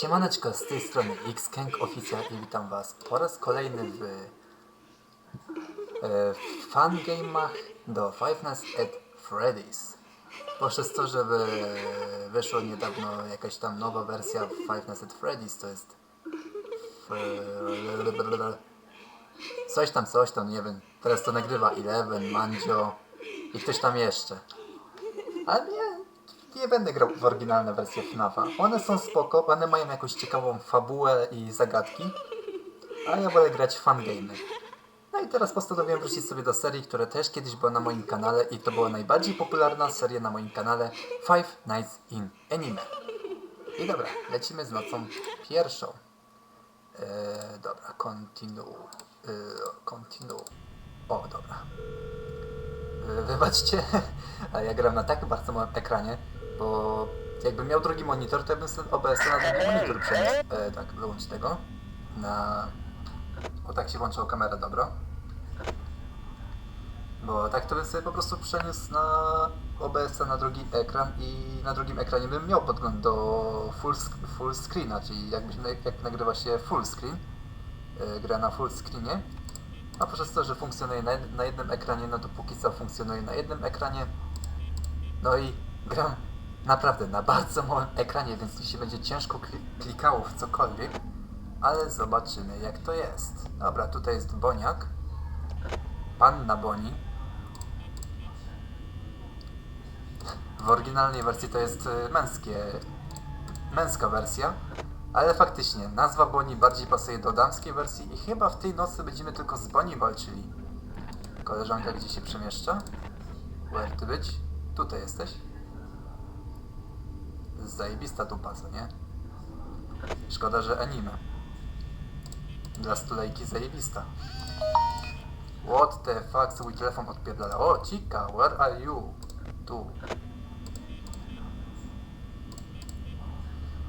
Siemaneczko, z tej strony Xkank Oficjal i witam was po raz kolejny w e, fangame'ach do Five Nights at Freddy's. Poprzez to, że wy, wyszła niedawno jakaś tam nowa wersja Five Nights at Freddy's, to jest coś tam, coś tam, nie wiem. Teraz to nagrywa Eleven, Mandzio i ktoś tam jeszcze. Ale nie, nie będę grał w oryginalne wersje FNAFa. One są spoko, one mają jakąś ciekawą fabułę i zagadki, a ja wolę grać w fangamy. No i teraz postanowiłem wrócić sobie do serii, która też kiedyś była na moim kanale i to była najbardziej popularna seria na moim kanale Five Nights in Anime. I dobra, lecimy z nocą pierwszą. Eee, dobra, continue. Eee, continue. O, dobra. Wy- Wybaczcie, ale ja gram na tak bardzo małym ekranie, bo jakbym miał drugi monitor, to ja bym OBS na drugi monitor przeniósł. E, tak, wyłącz tego. Na... O tak się włączyła kamera, dobra. Bo tak to bym sobie po prostu przeniósł na OBS na drugi ekran i na drugim ekranie bym miał podgląd do full, full screena, czyli jakbyś, jak nagrywa się full screen, e, gra na full screenie, a przez to, że funkcjonuje na jednym ekranie, no to póki co funkcjonuje na jednym ekranie. No i gram naprawdę na bardzo małym ekranie, więc mi się będzie ciężko kli- klikało w cokolwiek. Ale zobaczymy jak to jest. Dobra, tutaj jest Boniak. Panna Boni. W oryginalnej wersji to jest y, męskie, męska wersja. Ale faktycznie, nazwa Boni bardziej pasuje do damskiej wersji i chyba w tej nocy będziemy tylko z Boni walczyli. Koleżanka gdzie się przemieszcza? Where ty być? Tutaj jesteś? Zajebista dupa, co nie? Szkoda, że anime. Dla stulejki zajebista. What the fuck, swój telefon odpierdala. O, Chica, where are you? Tu.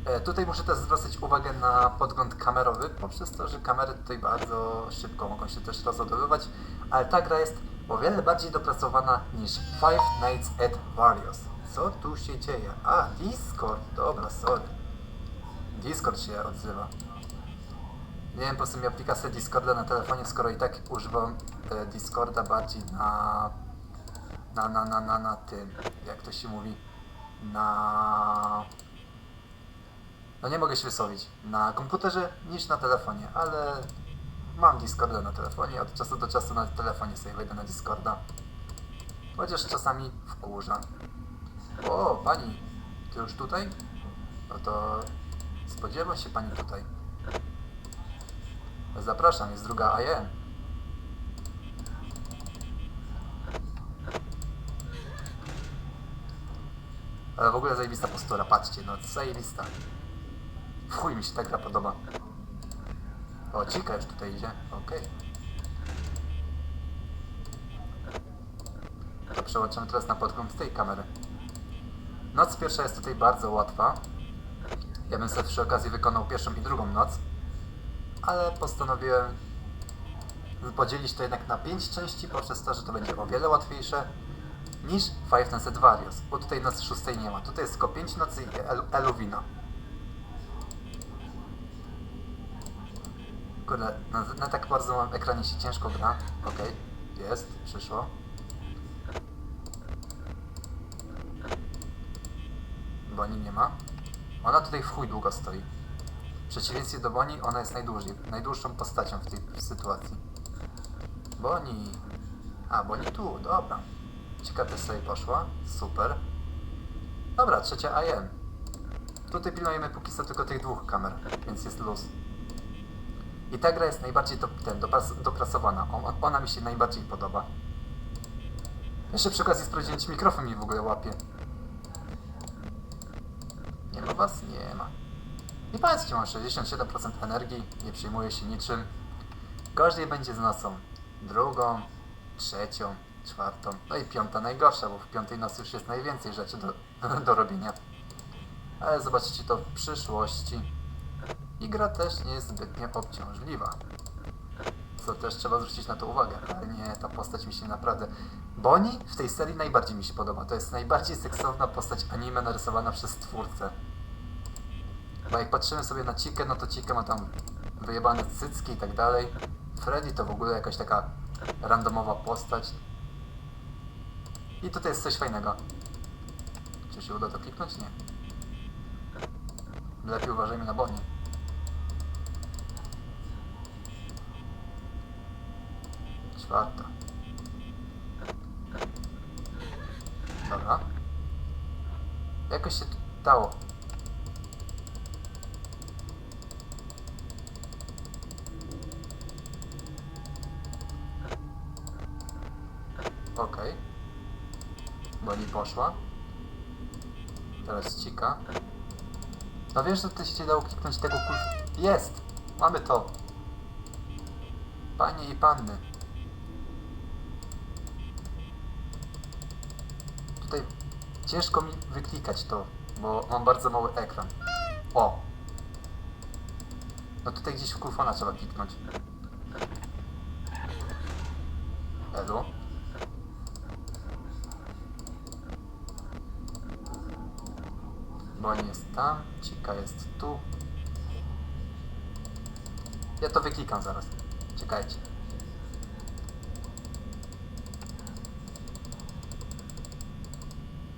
E, tutaj muszę też zwracać uwagę na podgląd kamerowy, poprzez to, że kamery tutaj bardzo szybko mogą się też rozładowywać, ale ta gra jest o wiele bardziej dopracowana niż Five Nights at Varios. Co tu się dzieje? A, Discord, dobra, sorry. Discord się odzywa. Nie wiem po co mi aplikacja Discorda na telefonie, skoro i tak używam e, Discorda bardziej na, na, na, na, na, na tym, jak to się mówi, na... No nie mogę się wysłowić, na komputerze niż na telefonie, ale mam Discorda na telefonie, od czasu do czasu na telefonie sobie wejdę na Discorda. Chociaż czasami wkurza. O, pani, ty już tutaj? No to spodziewam się pani tutaj. Zapraszam, jest druga AM. Ale w ogóle zajebista postura, patrzcie, no zajebista. W mi się ta gra podoba. O, Cika już tutaj idzie, okej. To przełączymy teraz na podgląd z tej kamery. Noc pierwsza jest tutaj bardzo łatwa. Ja bym sobie przy okazji wykonał pierwszą i drugą noc ale postanowiłem podzielić to jednak na 5 części, poprzez to, że to będzie o wiele łatwiejsze niż Five Nights at Varios, bo tutaj nocy szóstej nie ma. Tutaj jest tylko 5 nocy i El Eluwina. Kurde, na, na tak bardzo małym ekranie się ciężko gra. Okej, jest, przyszło. Nie ma. Ona tutaj w chuj długo stoi. W przeciwieństwie do Boni, ona jest najdłużej, najdłuższą postacią w tej sytuacji. Boni. A, Boni tu, dobra. Ciekawe sobie poszła. Super. Dobra, trzecia AM. Tutaj pilnujemy póki co tylko tych dwóch kamer, więc jest luz. I ta gra jest najbardziej do, ten, dopras, dopracowana. O, ona mi się najbardziej podoba. Jeszcze przy okazji sprawdziłem, czy mikrofon mi w ogóle łapie. Ma was? Nie ma. I powiedzcie, mam 67% energii, nie przejmuję się niczym. Gorzej będzie z nocą. Drugą, trzecią, czwartą, no i piąta najgorsza, bo w piątej nocy już jest najwięcej rzeczy do, do robienia. Ale zobaczycie to w przyszłości. I gra też nie jest zbytnio obciążliwa. Co też trzeba zwrócić na to uwagę, ale nie, ta postać mi się naprawdę... Bonnie w tej serii najbardziej mi się podoba. To jest najbardziej seksowna postać anime narysowana przez twórcę. Bo jak patrzymy sobie na Cikę, no to Cika ma tam wyjebane cycki i tak dalej. Freddy to w ogóle jakaś taka randomowa postać. I tutaj jest coś fajnego. Czy się uda to kliknąć? Nie. Lepiej uważajmy na Bonnie. Czwarta. Dobra. Jakoś się dało. Okej. Bonnie poszła. Teraz cika. No wiesz, że tutaj się dało kliknąć tego kul... Jest! Mamy to! Panie i panny. Tutaj ciężko mi wyklikać to, bo mam bardzo mały ekran. O! No tutaj gdzieś w kulfona trzeba kliknąć. Elu? Boń jest tam, Cika jest tu. Ja to wyklikam zaraz. Czekajcie.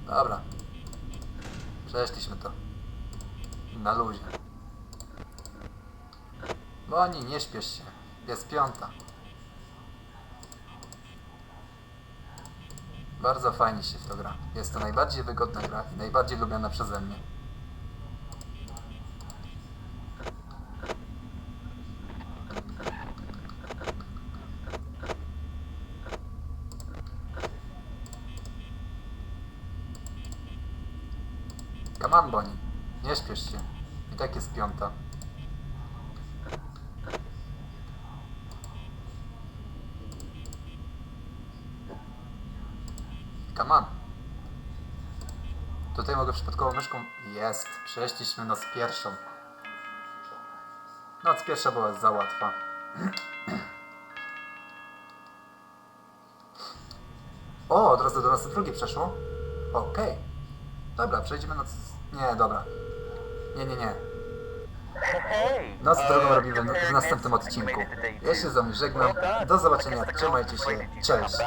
Dobra. Przeszliśmy to. Na luzie. Boni, nie śpiesz się. Jest piąta. Bardzo fajnie się w to gra. Jest to najbardziej wygodna gra i najbardziej lubiana przeze mnie. Come on, Bonnie. Nie śpiesz się. I tak jest piąta. Come on. Tutaj mogę przypadkowo myszką... Jest. Przeszliśmy noc pierwszą. Noc pierwsza była za łatwa. O, od razu do nocy drugiej przeszło. Okej. Dobra, przejdziemy noc... Nie, dobra. Nie, nie, nie. Noc drugą e, robimy w następnym odcinku. Ja się z wami żegnam. Do zobaczenia. Trzymajcie się. Cześć.